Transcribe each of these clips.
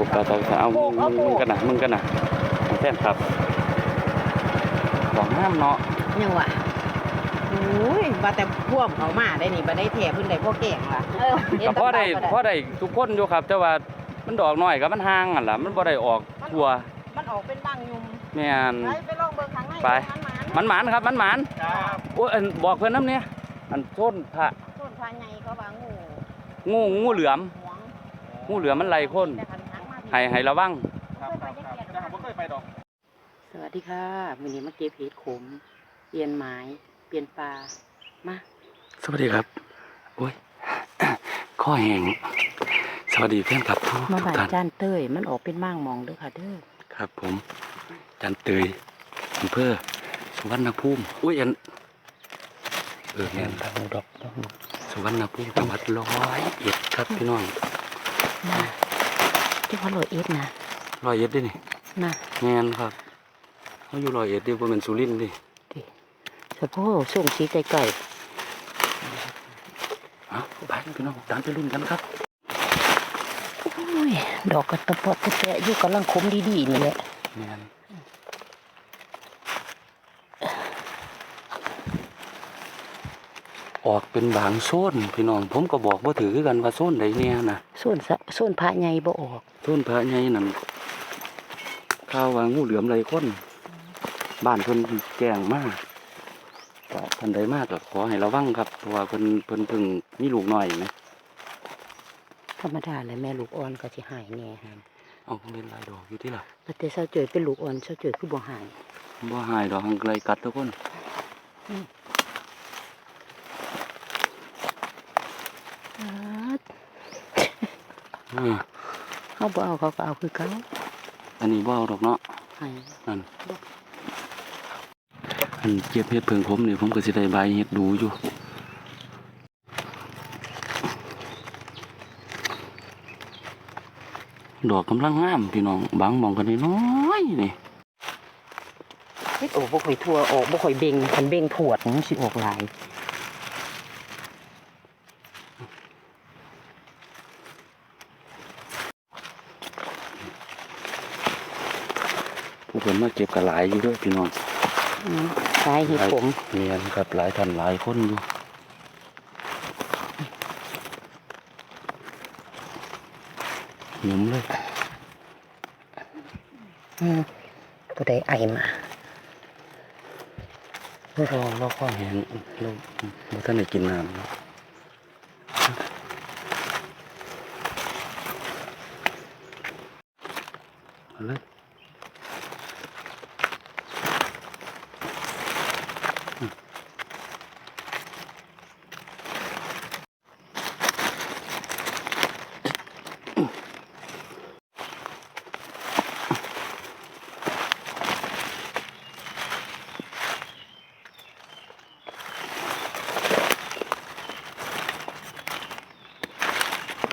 ปลูกตาตาเอามึงกันนะมึงกันนะของแฟนครับของห้ามเนาะยังวะโอ้ยว่าแต่พ่วมเขามาได้นี่บ่ได้แท้เพิ่นได้พ่อแก่งล่ะก็ตาพอได้ก็พอได้ทุกคนอยู่ครับ แต่ว่ามันดอกน้อยกับมันห่างอะล่ะมันบ่ได้ออกทัวมันออกเป็นบางยุมแม่นไปไปลองเบิ่งข้างในไปมันหมานมันหมานครับมันหมานครับโอ้ยบอกเพิ่นน้ำเนี่ยอันโซนพระต้นพาใหญ่เขาว่างูงูงูเหลือมงูเหลือมมันไล่คน ให้ให้ระวังครับครับครับแต่ผมบ่เคยไปดอกสวัสดีค่ะมื้อนี้มาเก็บเห็ดขม เปลี่ยนไม้ เปลี่ยนปลา มาสวัสดีครับโอ้ย ข้อแห้งสวัสดีเพื่อนครับทุกมาทุกบ้านท่าน จานเต้ย มันออกเป็นม่างมองเด้อค่ะเด้อครับผมจันเตยอำเภอสุวรรณภูมิอุ้ยอันเออแม่นครับดอกสุวรรณภูมิจังหวัดร้อยเอ็ดครับพี่น้องมา ที่ว่าโรยเอ็ดนะร้อยเอ็ดเดินี่นะแม่นครับเขาอยู่ร้อยเอ็ดเดิบ่แม่นสุรินทร์ดิสะโพกส่งสีไก่เอ้าไปพี่น้องตามไปรุ่นกันครับๆโอ้ยดอกกระตะปอดตะแตะอยู่กำลังคมดีๆนี่แหละแม่นออกเป็นบางโซนพี่น้องผมก็บอกว่าถือคือกันว่าโซนใดเนี่ยนะส่วนสะส่วนพระใหญ่บ่ออกโซนพระใหญ่นั่นข้าววางงูเหลือมไรคนบ้านเพิ่นแจ้งมากก็ท่านใดมากก็ขอให้ระวังครับเพราะว่าเพิ่นเพิ่นเพิ่งมีลูกน้อยไหมธรรมดาเลยแม่ลูกอ่อนก็สิหายแน่ฮะเอาเล่นลายดอกอยู่ที่ล่ะแต่เศร้าเจยเป็นลูกอ่อนเศร้าเจยคือบ่หายบ่หายดอกหังไกลกัดทุกคนอือ เขาบ่เอาเขาก็เอาคือเก่าอันนี้บ่เอาดอกเนาะหายนั่นอันเก็บเห็ดเพิงผมนี่ผมก็สิได้ใบเห็ดดูอยู่ดอกกำลังงามพี่น้องบางหมองกันน้อยๆนี่เฮ็ดโอ้บ่ค่อยทั่วออกบ่ค่อยเบ่งคันเบ่งถวดมันสิออกหลาย ผู้คน มาเก็บกระหลายอยู่ด้วยพี่น้องอืมสายเฮ็ดผมเนียนครับหลายท่านหลายคนอยู่หยุมเลยอืมผู้ใดไอมารอรอข้อแห้งเราเราท่านได้กินน้ำเนาะเอาเลย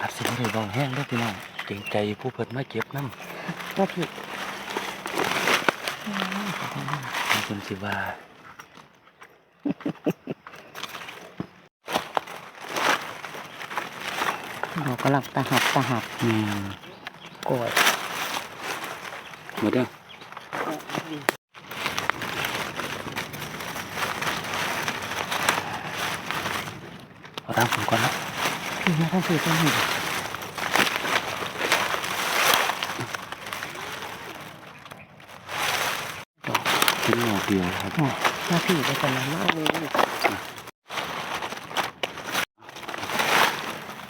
อาจสิบ่ได้เบาแห้งเด้อพี่น้องเกรงใจ ผู้เพิ่นมาเก็บน้ำว่าพี่มีคนสิว่าดอกกระลับตาหักตาหักอืมกอดมาเด้อเอาตามผมก่อนนะพี่มาทั้งพี่ทั้งนี่กินหลอก เดียวครับอ๋อมาพี่ไปกันนะมาเอาเลย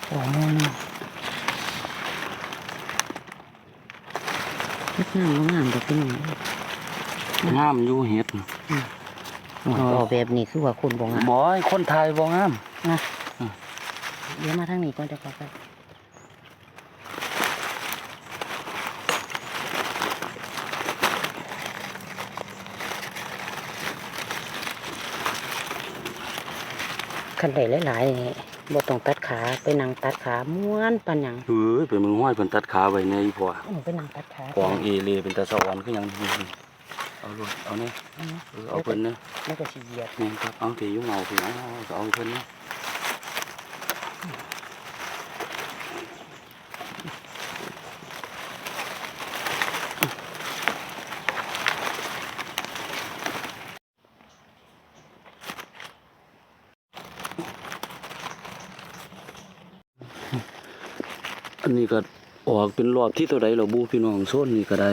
โอ้โหนี่งามบ่งามดอกเป็นหยังงามอยู่เฮ็ดอ๋อแบบนี้คือว่าคนบ่งามบอยคนไทยบ่งามนะเดี๋ยวมาทางนี้ก่อนจะเข้าไป คันใดหลายๆนี่บ่ต้องตัดขาไปนั่งตัดขาม้วนปานหยังเฮ้ยเป็นมึงห้อยเพิ่นตัดขาไว้ในอีพ่อเออไปนั่งตัดขากองเอเลเป็นตาสวรรค์คือหยังนี่เอาลูกเอาเนี่ยอืมเออเอาเพิ่นเนี่ยแล้วก็สิเหยียบนี่ครับเอาที่ยุ่งเอาพี่น้องเอาเอาเพิ่นเนี่ย อันนี้ก็ออกเป็นรอบที่ตัวใดเราบูพี่น้องโซนนี้ก็ได้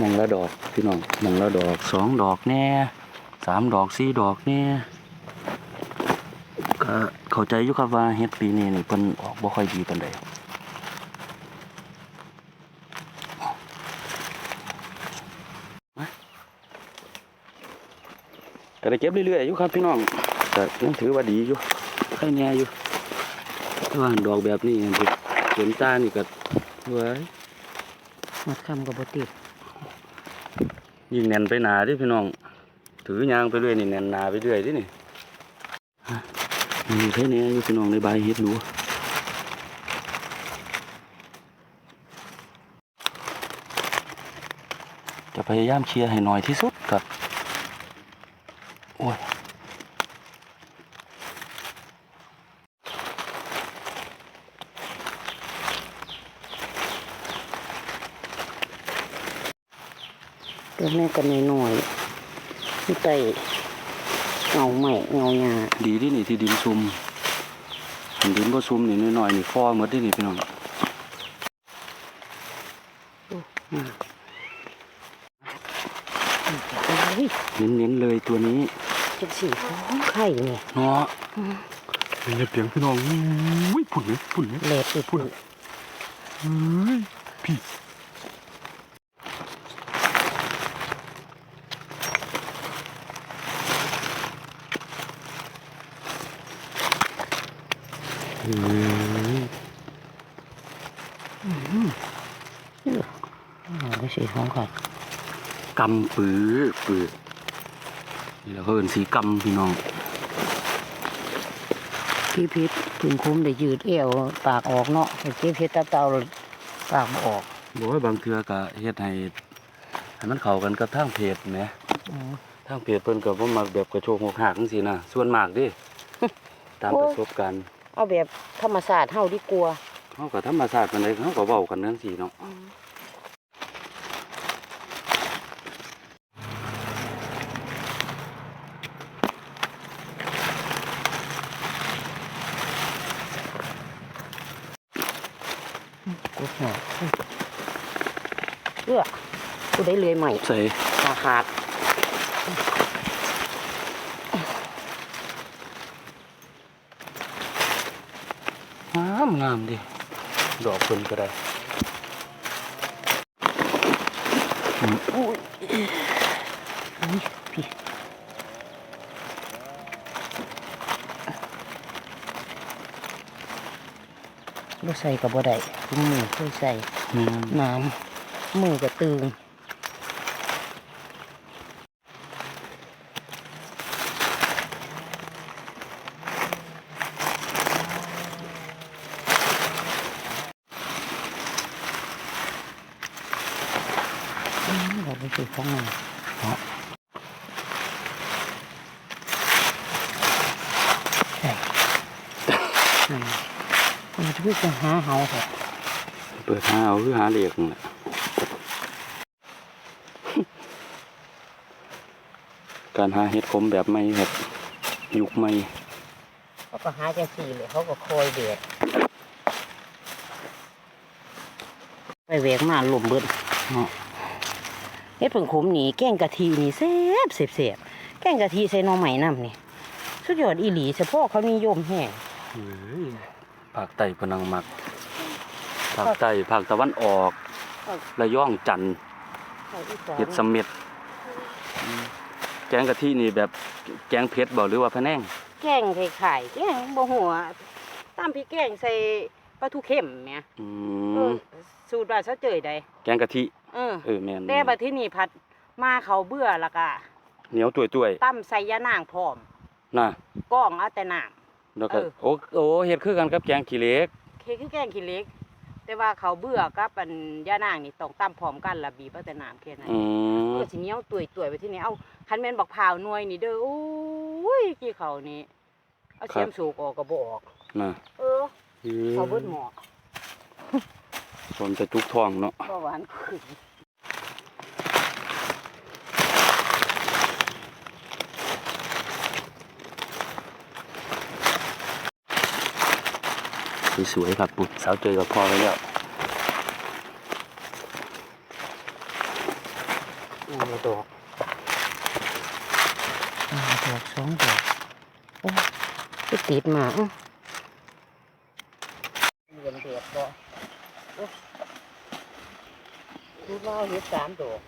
มองละดอกพี่น้องมองละดอกสองดอกแน่สามดอกสี่ดอกแน่ก็เข้าใจอยู่ครับว่าเฮ็ดปีนี้นี่เพิ่นออกบ่ค่อยดีปานใดมาก็ได้เก็บเรื่อยๆอยู่ครับพี่น้องก็ยังถือว่าดีอยู่ ใครแน่อยู่แต่ว่าดอกแบบนี้เห็นตานี่ก็เว้ยมัดคำกับบ่ติดยิงแน่นไปหนาเดิพี่น้อง ถือยางไปเรื่อยนี่แน่นหนาไปเรื่อยเดินี่ฮะมีแค่นี้อยู่พี่น้องในใบเฮ็ดดูจะพยายามเคลียร์ให้น้อยที่สุดครับ โอ้ย ตัวแม่ก็น้อยๆที่ไตเงาใหม่เงาหยา ดีที่นี่ที่ดินซุ่มอันดินบ่ซุ่มนี่น้ อยๆนี่ฟอหมดที่นี่พี่น้องโอ้ยเน้นๆเลยตัวนี้จังสีฟ้องไข่เนี่ยเนาะเป็นเสียงพี่น้องอุ้ยผุ่นเลยผุ่นเลยเล็ดปุ่นเฮ้ยพี่ไม่สีฟ้องไข่ กำปื้อปื้อนี่เราก็เอินสีกำพี่น้องพี่พิษถึงคุ้มได้ยืดเอวปากออกเนาะไอ้เจ๊เพชรตาเตาปากบ่ออกบอกว่าบางเทือก็เฮ็ดให้ให้มันเข้ากันกับทางเพจแหมอืมทางเพจเพิ่นก็บ่มักแบบกระโชกหกหักจังซี่นะส่วนมากเดิตามโอ้ประสบการณ์เอาแบบธรรมศาสตร์เฮาดีกว่าเฮาก็ธรรมชาติปานใดเฮาก็เว้ากันจังซี่เนาะ กูหัวเอื้อกู ได้เลยใหม่ใส่ขาขาดงามงามดิดอกเพิ่นก็ได้อุ้ยนี่พี่บ่ใส่กับบ่ได้ถุงมือเคยใส่แม่นน้ำมือก็ตึงอืมเราไปสิข้างในเนาะใช่อืมมันจะพูดจะหาเฮาเถอะ เปิดหาเอาคือหาเหล็กนั่นแหละการหาเห็ดขมแบบใหม่แบบยุคใหม่เขาก็หาจังสี่เลยเขาก็คอยเดือดไปแหวกมาหล่มเบิดเนาะเฮ็ดผึ่งขมนี่แกงกะทินี่แซ่บเสียบๆแกงกะทิใส่หน่อไม้น้ำนี่สุดยอดอีหลีเฉพาะเขานิยมแห้งเฮ้ยภาคใต้เพนังมัก ภาคใต้ภาคตะวันออกระย่องจันทร์เห็ดเสม็ดแกงกะทินี่แบบแกงเผ็ดบ่หรือว่าพะแนงแกงไข่ไข่แกงบ่หัวตามพี่แกงใส่ปลาทูเข็มแหม่อืเอมอสูตรว่าซะเจยได้แกงกะทิเออเออแม่นแต่บัดที่นี่ผัดมาเขาเบื่อและก็เหนียวตุยตั้มใส่ยานางพร้อมๆน่ะก้องเอาแต่น้ำแล้วก็เออโอ้โอ้เฮ็ดคือกันกับแกงขี้เหล็กเคคือแกงขี้เหล็ก แต่ว่าเขาเบื่อกับอันย่านางนี่ต้องตั้มพร้อมกันละบีบเอาแต่น้ำแค่นั้นอืมเออสิเหนียวตุยตุยๆไปที่นี่เอาคันแม่นบักพร้าวหน่วยนี่เด้อโอ้ยกี่เขานี่เอาเสียมสูกออกก็บ่ออกน่ะเออเขาเบิดหมอกสนจะจุกท้องเนาะ บ่หวานขึ้น สวยๆครับปุ๊บสาวเจอกับพ่อไว้แล้วอ่าดอกอ่าดอกสองดอกโอ้ไปติดมาอื้อเรียนเด็ดบ่โอ้ดูว่าเห็ดสามดอก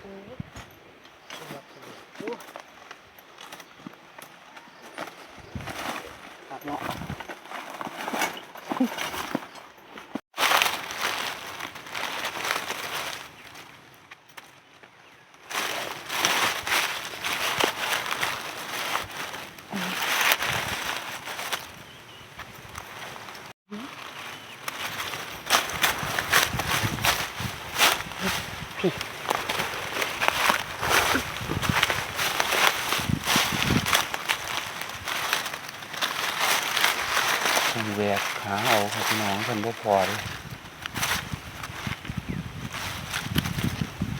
โอ้ยโอ้ครับเนาะ ต้องแหวกหาเอา ครับพี่น้องเพิ่นบ่พอเลย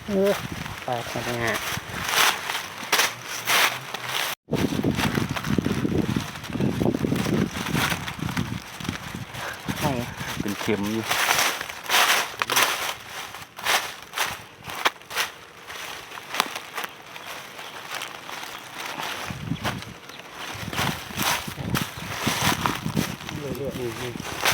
เออปลาทำงานใช่เป็นเข็มอยู่เรื่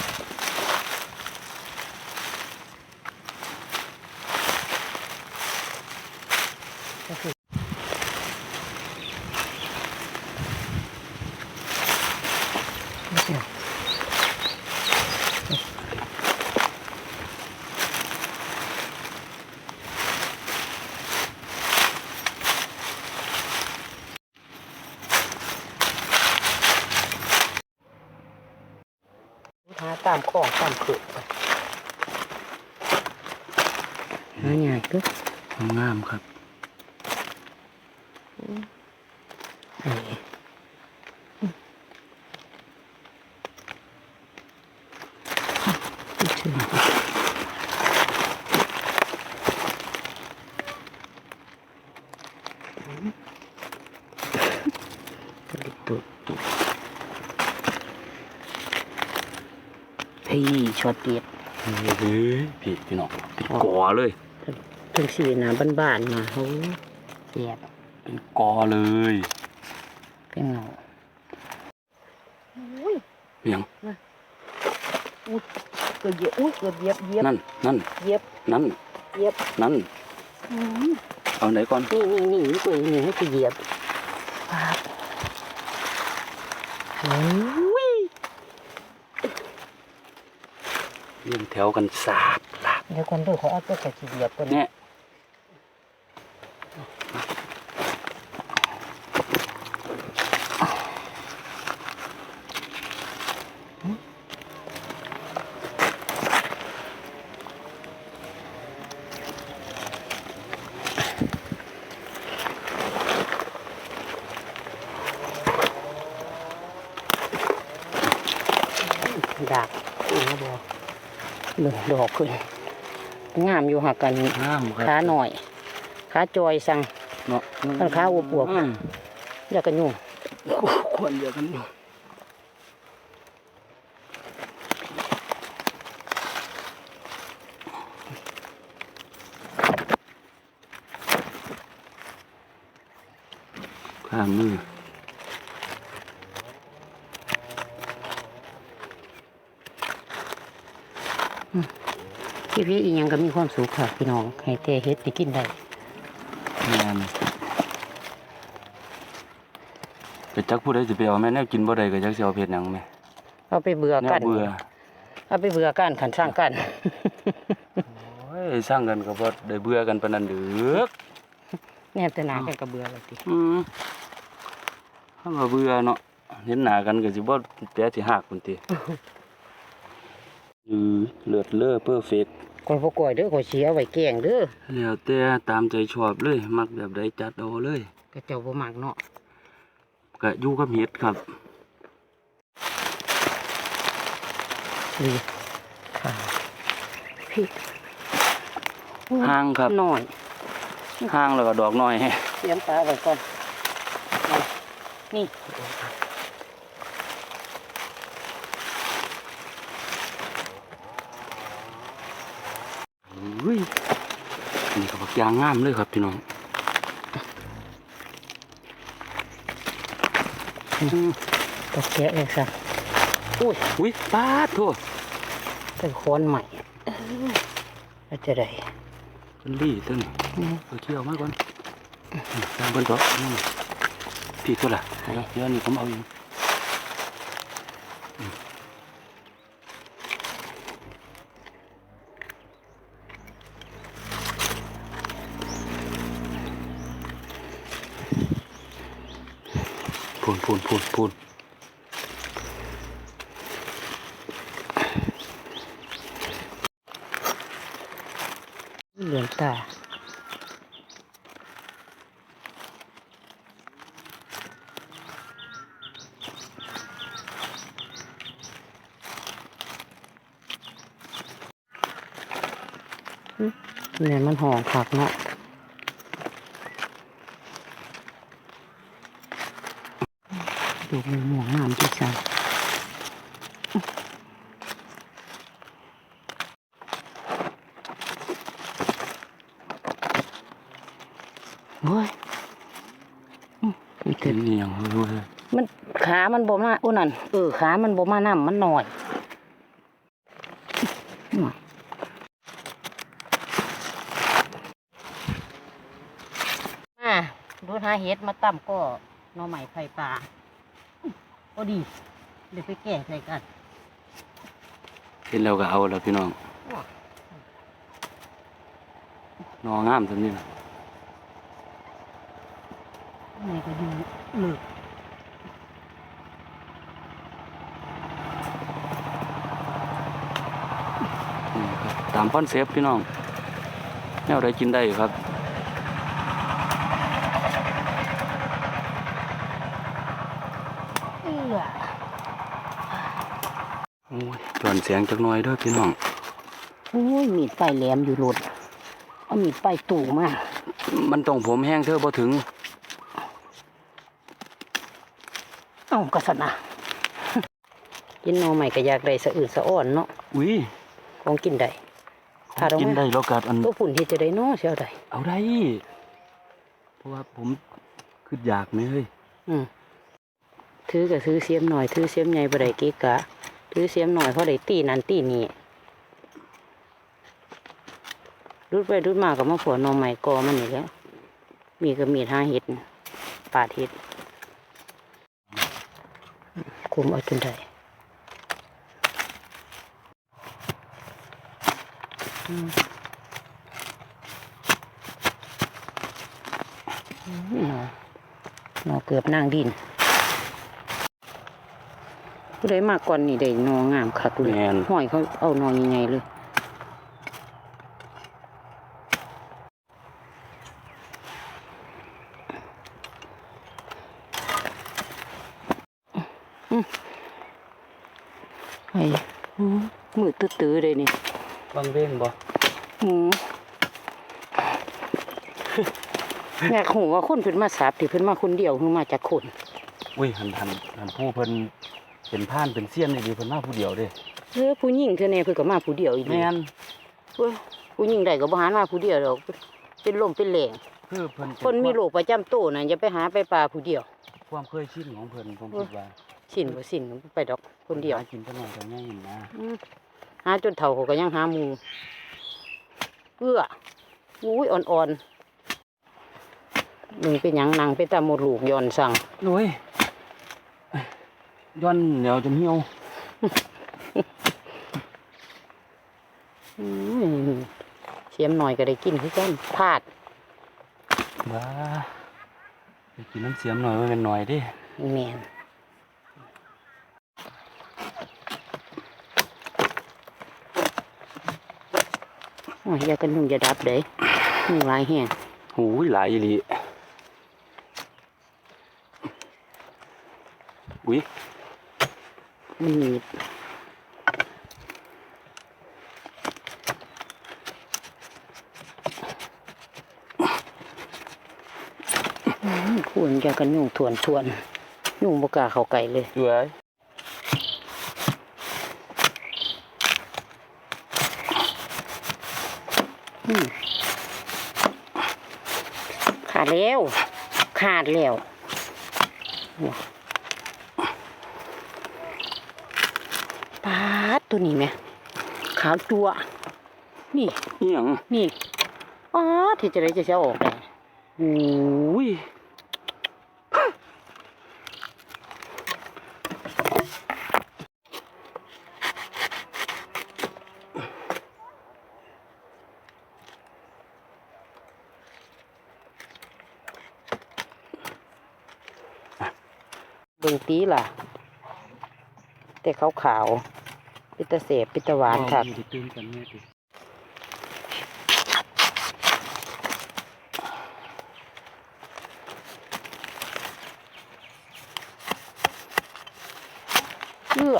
ตามของตามขือหาใหญ่ก็ งามครับ ไอ้ชื่อตุ๊ด พี่ช็อตเดียดเฮ้ยพี่พี่น้องเป็นกอเลยถึงสีน้ำบ้านๆมาโอ้เสียบเป็นกอเลยเป็นเงาเพียงเกือบเหยียบอุ้ยเกือบเหยียบเหยียบนั่นนั่นเหยียบนั่นเหยียบนั่นเอาไหนก่อนนี่นี่นี่นี่ตัวนี้ให้กูเหยียบปาดโอ้ย เรียงแถวกันสาบลาบเดี๋ยวก่อนเด้วยเขาเอาตัวใส่ขี้เหยียบก่อนเนี่ย ดาบอีกแล้วบอเบิ่ง ดอกขึ้น งามอยู่หักกันงามครับขาหน่อย ขาจอยสั่งเนาะมันขาอวบๆอืมอยากกันยุ่งควรเดียวกันอยู่ข้างมือ ชีวิตอีกยังก็มีความสุขค่ะพี่น้องให้แต่เฮ็ดได้กินได้งานเป็ดจักผู้ใดสิไปเอาแม่แนวกินบ่ได้ก็จักสิเอาเผ็ดหยังแม่เอาไปเบื่อแนกัวนเบื่อเอาไปเบื่อกันขันสร้างกัน โอ้ยสร้างกันก็บ่ได้เบื่อกันปานนั้นเด้อแน่แต่หนากันก็เบื่อเลยติอืมถ้ามาเบื่อเนาะเห็นหน้ากันก็สิบ่แต่สิหักพุ่นติ อือเลือดเลอเพอร์เฟกก่อยบ่ก่อยเด้อก่อยสิเอาไว้แกงเด้อแล้วแต่ตามใจชอบเลย มักแบบใดจัดเอาเลยก็เจ้าบ่มักเนาะก็อยู่กับเฮ็ดครับดีค่ะพี่ห่างครับหน่อยห่างแล้วก็ดอกน้อยเตรียมตาไว้ก่อนนี่ ยางงามเลยครับพี่น้องตกแกะเลยสักอุ้ยอุ้ยปาดโทั่วเป็นค้อนใหม่เอ้ยแล้วจะได้เป็นลี่ต้นนี่อืมเอาเคี่ยวมาก่อนตามเบิ้ลต่ออืมพี่ตัวละเอาละเดี๋ยวอันนี้ผมเอาเอง พูนพูนพูนเหลืองตาเนี่ยมันหอมผักเนาะ ดูมีหมวงน้ำที่สั่งโอ้ยอืมมันเห็เกินดนี่ยังไม่รู้เลยมันขามันบ่มาอุ้นั่นเออขามันบ่มาน้ำมันหน่อยหน่อยมาดูหาเห็ดมาตั้มก็หน่อใหม่ไข่ปลาพ อดีเดี๋ยวไปแก่ใส่กันเห็นแล้วก็เอาแล้วพี่น้องนองามตัวนี้นะนี่ก็อยู่หมึกนี่ครับตามคอนเซปต์พี่น้องแนวใดกินได้ครับ เอื้อ โอ้ยจอนเสียงจักหน่อยเด้อพี่น้องโอ้ยมีดไปลายแหลมอยู่รถเอามีดไปลายตู่มามันต้องผมแห้งเธอบ่ถึง เอ้ากระสนะกินหน่อใหม่ก็อยากได้สะอื่นสะอ่อนเนาะอุ้ยของกินได้ถ้าเรากินไม่ได้แล้วกัดอันตัวฝุ่นที่จะได้เนาะเสียได้เอาได้ เพราะว่าผมคืออยากไหมเฮ้ยอืมถือก็ซื้อเสียมหน่อยถือเสียมใหญ่บ่ได้เกะกะ ถือเสียมหน่อยเพราะได้ตีนั่นตีนี่รุดไปรุดมาก็มาฝนหน่อใหม่กอมันนี่แล้วมีก็มีดหาเห็ดปาดเห็ดคุมเอาจนได้หนอหนอเกือบนางดิน ผู้ใดมาก่อนนี่ได้หนองามคักเลยแม่น ห้อยเขาเอาหนอใหญ่ๆเลย ไอ้อืมมือตื้อๆเลยนี่บางเว้นบ่หืมอยากหูว่าคนเพิ่นมาสับที่เพิ่นมาคนเดียวคือมาจากคน อุ้ยหันหันหันผู้เพิ่น เป็นผ่านเป็นเสี้ยนนี่ดีเพิ่นมาผู้เดียวเด้เออผู้หญิงเธอแน่เพิ่นก็มาผู้เดียวอีกแม่นเว้ยผู้หญิงได้ก็บ่หามาผู้เดียวดอกเป็นลมเป็นแหลงคือเพิ่นเป็คนมีโรคประจำตัวน่ะอย่าไปหาไปป่าผู้เดียว ความเคยชินของเพิ่นผมคิดว่าสินบ่สินไปดอกคนเดียวหากินก็น้อยก็ง่ายนะอืมหาจนเฒ่าเขาก็ยังหาหมูเอื้ออุ้ยอ่อนๆมึงเป็นหยังนางเป็นตาหมดลูกย้อนสั่งโอ้ย ย้อนเหนียวจนเหี่ยวอืมเสียมหน่อยก็ได้กินคือกันพลาดบ้าไปกินน้ำเสียมหน่อยว่าเป็นหน่อยเดิแมนโอ้ยอย่ากันยุ่งอย่าดับเด้ยุ่งหลายแห้งหูยหลายอีหลีอุ้ย มันหนีบอืมควรอย่ากันยุ่งทวนทวนยุ่งบกล้าเข้าไก่เลยสวยขาดแล้ว ขาดแล้วเนี่ยปาดตัว นี้ไหมขาวจัวนี่เอียงนี่อ๋อที่จะได้จะเสียออกได้โอ้ยเบิ่งตีล่ะ แต่ขาวขาวๆ ปิตาเสบปิตาหวานครับดีตื่นกันแม่ดิเอื้อ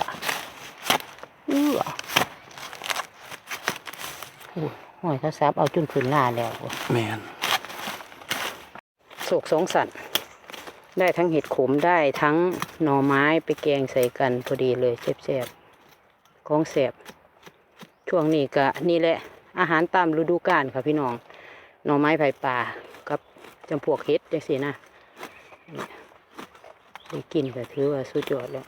เอื้อโอ้ยหอยเขาซับเอาจนขึ้นหน้าแล้วแมนโศกสองสันได้ทั้งเห็ดขมได้ทั้งหน่อไม้ไปแกงใส่กันพอดีเลยแซ่บๆ ของแสบช่วงนี้ก็นี่แหละ อาหารตามฤดูกาลค่ะพี่น้องหน่อไม้ไผ่ป่ากับจำพวกเห็ดจังสินะได้กินแต่ถือว่าสุดยอดแล้ว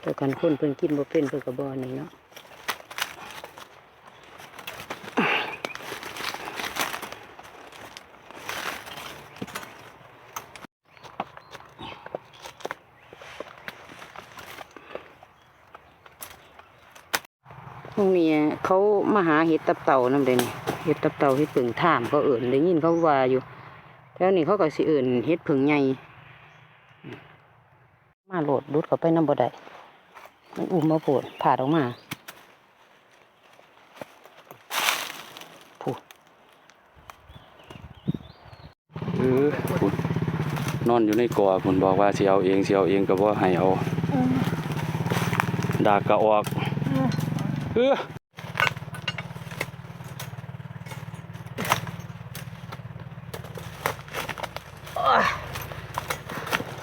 แต่กันคนเพิ่งกินบ่เป็นเพิ่งก็บ่นี่เนาะ วกนี้เขามาหาเห็ดตับเต่านั่นเลยนี่เห็ดตับเต่าเห็ดผึ่งท่ามเขาเอิ่นได้ยินเขาว่าอยู่แล้วนี่เขาก็สิเอิ่นเห็ดผึ่งใหญ่มาโหลดดุดเข้าไปน้ำบ่ได้มันอุ้มมาโผดผ่าดออกมาผู้เออคุณนอนอยู่ในกอคุณบอกว่าสิเอาเองสิเอาเองก็บ่ให้เอาดากก็ออก เออ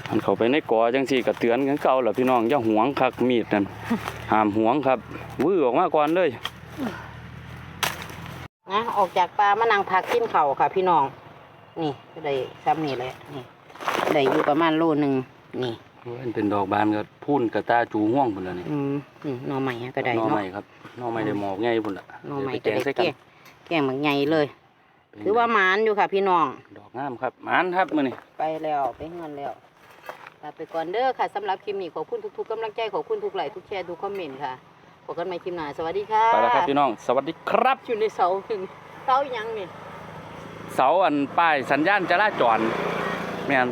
มันเข้าไปในกอจังสี่ก็เตือนกันเก่าล่ะพี่น้องอย่าหวงคักมีดนั่นห้ามหวงครับวื้อออกมาก่อนเลยนะออกจากปลามานั่งพักกินเข่าวค่ะ พี่น้อง นี่ก็ได้ซ้ำนี่แหละนี่ได้อยู่ประมาณโลหนึ่งนี่โอ้ยมัน เป็นดอกบานก็พุ่นกระตาจูห่วงพุ่นละนี่อืมอืมหน่อใหม่ก็ได้หน่อเนาะ ใหม่ครับหน่อใหม่ได้หมอกง่ายพุ่นละหน่อใหม่เดี๋ก็ยวไปได้แกงใส่กันแกงแกงมันใหญ่เลย ถือว่าหมานอยู่ค่ะพี่น้อง ดอกงามครับหมานครับมื้อนี้ ไปแล้วไปเงินแล้วลาไปก่อนเด้อค่ะสำหรับคลิปนี้ขอบคุณทุกๆกำลังใจขอบคุณทุกไลค์ทุกแชร์ทุกคอมเมนต์ค่ะพบกันใหม่คลิปหน้าสวัสดีค่ะไปแล้วครับพี่น้อง สวัสดีครับ อยู่ในเสาหนึ่งเสาอีหยังนี่ เสาอันป้ายสัญญาณจราจรแม่น